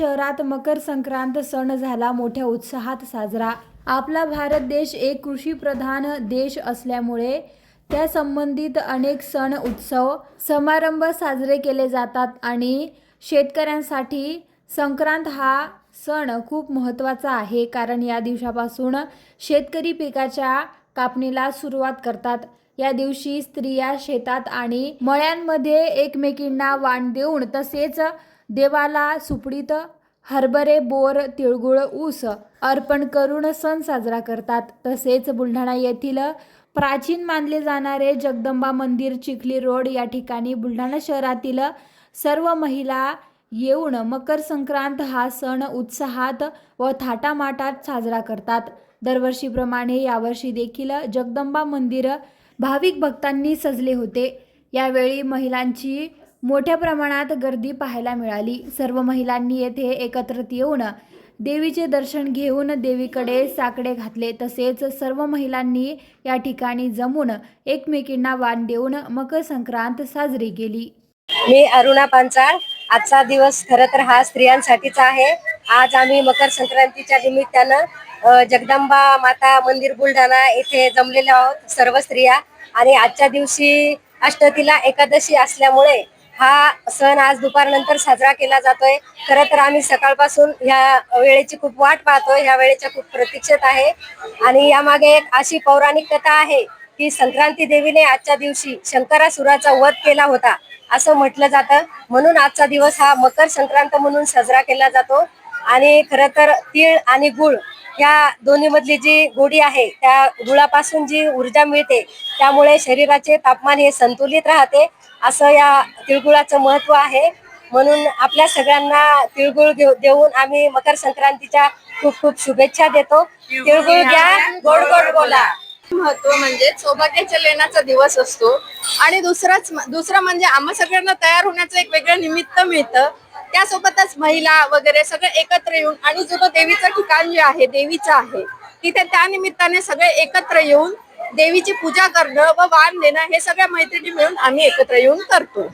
शहरात मकर संक्रांत सण झाला मोठ्या उत्साहात साजरा. आपला भारत देश एक कृषीप्रधान देश असल्यामुळे त्या संबंधित अनेक सण उत्सव समारंभ साजरे केले जातात आणि शेतकऱ्यांसाठी संक्रांत हा सण खूप महत्त्वाचा आहे कारण या दिवसापासून शेतकरी पिकाच्या कापणीला सुरुवात करतात. या दिवशी स्त्रिया शेतात आणि मळ्यांमध्ये एकमेकींना वाण देऊन तसेच देवाला सुपडीत हरभरे बोर तिळगुळ ऊस अर्पण करून सण साजरा करतात. तसेच बुलढाणा येथील प्राचीन मानले जाणारे जगदंबा मंदिर चिखली रोड या ठिकाणी बुलढाणा शहरातील सर्व महिला येऊन मकर संक्रांत हा सण उत्साहात व थाटामाटात साजरा करतात. दरवर्षीप्रमाणे यावर्षी देखील जगदंबा मंदिर भाविक भक्तांनी सजले होते. यावेळी महिलांची मोठ्या प्रमाणात गर्दी पाहायला मिळाली. सर्व महिलांनी येथे एकत्रित येऊन देवीचे दर्शन घेऊन देवीकडे साकडे घातले. तसेच सर्व महिलांनी या ठिकाणी जमून एकमेकींना वाण देऊन मकर संक्रांत साजरी केली. मी अरुणा पांचाळ आजचा दिवस खर तर हा स्त्रियांसाठीचा आहे. आज आम्ही मकर संक्रांतीच्या निमित्तानं जगदंबा माता मंदिर बुलढाणा येथे जमलेलो आहोत सर्व स्त्रिया. आणि आजच्या दिवशी अष्टतीला एकादशी असल्यामुळे हा सण आज दुपारनंतर साजरा केला जातोय. खरं तर आम्ही सकाळपासून ह्या वेळेची खूप वाट पाहतोय. ह्या वेळेच्या खूप प्रतीक्षेत आहे. आणि यामागे एक अशी पौराणिक कथा आहे की संक्रांती देवीने आजच्या दिवशी शंकरासुराचा वध केला होता असं म्हटलं जातं. म्हणून आजचा दिवस हा मकर संक्रांत म्हणून साजरा केला जातो. आणि खरं तर तीळ आणि गुळ या दोन्ही मधली जी गोडी आहे त्या गुळापासून जी ऊर्जा मिळते त्यामुळे शरीराचे तापमान हे संतुलित राहते. असं या तिळगुळाचं महत्त्व आहे. म्हणून आपल्या सगळ्यांना तिळगुळ देऊन आम्ही मकर संक्रांतीच्या खूप खूप शुभेच्छा देतो. तिळगुळ घ्या गोड गोड. बोला. महत्त्व म्हणजे सौभाग्याच्या लेण्याचा दिवस असतो. आणि दुसराच दुसरं म्हणजे आम्हा सगळ्यांना तयार होण्याचं एक वेगळं निमित्त मिळतं. त्यासोबतच महिला वगैरे सगळे एकत्र येऊन आणि जो देवीचं ठिकाण जे आहे देवीचं आहे तिथे त्या निमित्ताने सगळे एकत्र येऊन देवीची पूजा करणं व वाण देणं हे सगळ्या मैत्रिणी मिळून आम्ही एकत्र येऊन करतो.